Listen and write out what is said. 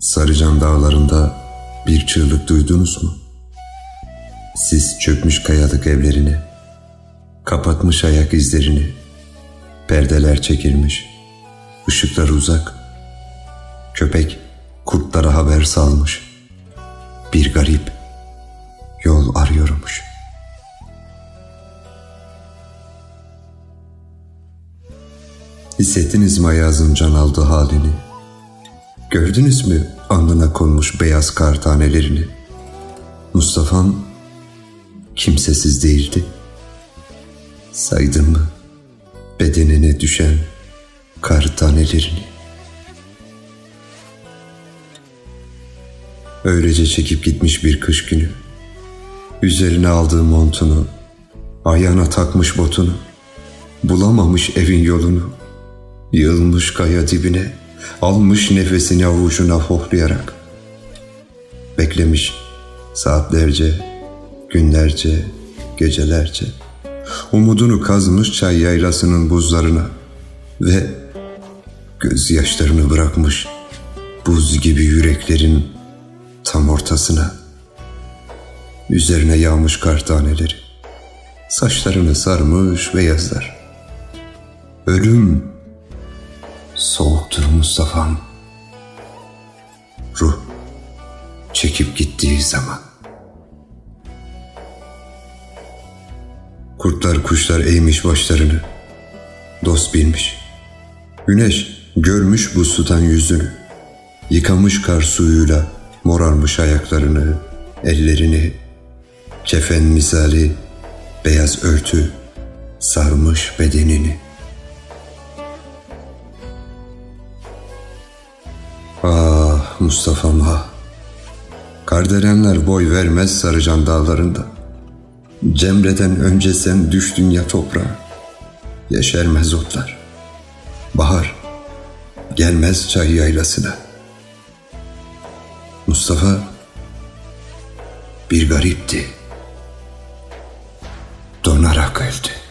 Sarıcan dağlarında bir çığlık duydunuz mu? Siz çökmüş kayalık evlerini, kapatmış ayak izlerini, perdeler çekilmiş, ışıklar uzak, köpek kurtlara haber salmış, bir garip yol arıyormuş. Hissettiniz mi Ayaz'ın can aldığı halini? Gördünüz mü alnına konmuş beyaz kar tanelerini? Mustafa'm kimsesiz değildi. Saydın mı bedenine düşen kar tanelerini? Öylece çekip gitmiş bir kış günü. Üzerine aldığı montunu, ayağına takmış botunu, bulamamış evin yolunu, yığılmış kaya dibine, almış nefesini avucuna hohlayarak. Beklemiş saatlerce, günlerce, gecelerce. Umudunu kazmış çay yaylasının buzlarına ve gözyaşlarını bırakmış buz gibi yüreklerin tam ortasına. Üzerine yağmış kar taneleri. Saçlarını sarmış beyazlar. Ölüm soğuktur Mustafa'm. Ruh çekip gittiği zaman. Kurtlar kuşlar eğmiş başlarını. Dost bilmiş. Güneş görmüş bu tutan yüzünü. Yıkamış kar suyuyla morarmış ayaklarını, ellerini. Kefen misali beyaz örtü sarmış bedenini. Mustafa'm ah. Kardelenler boy vermez sarıcan dağlarında. Cemre'den önce sen düştün ya toprağa. Yeşermez otlar. Bahar gelmez çay yaylasına. Mustafa bir garipti. Donarak öldü.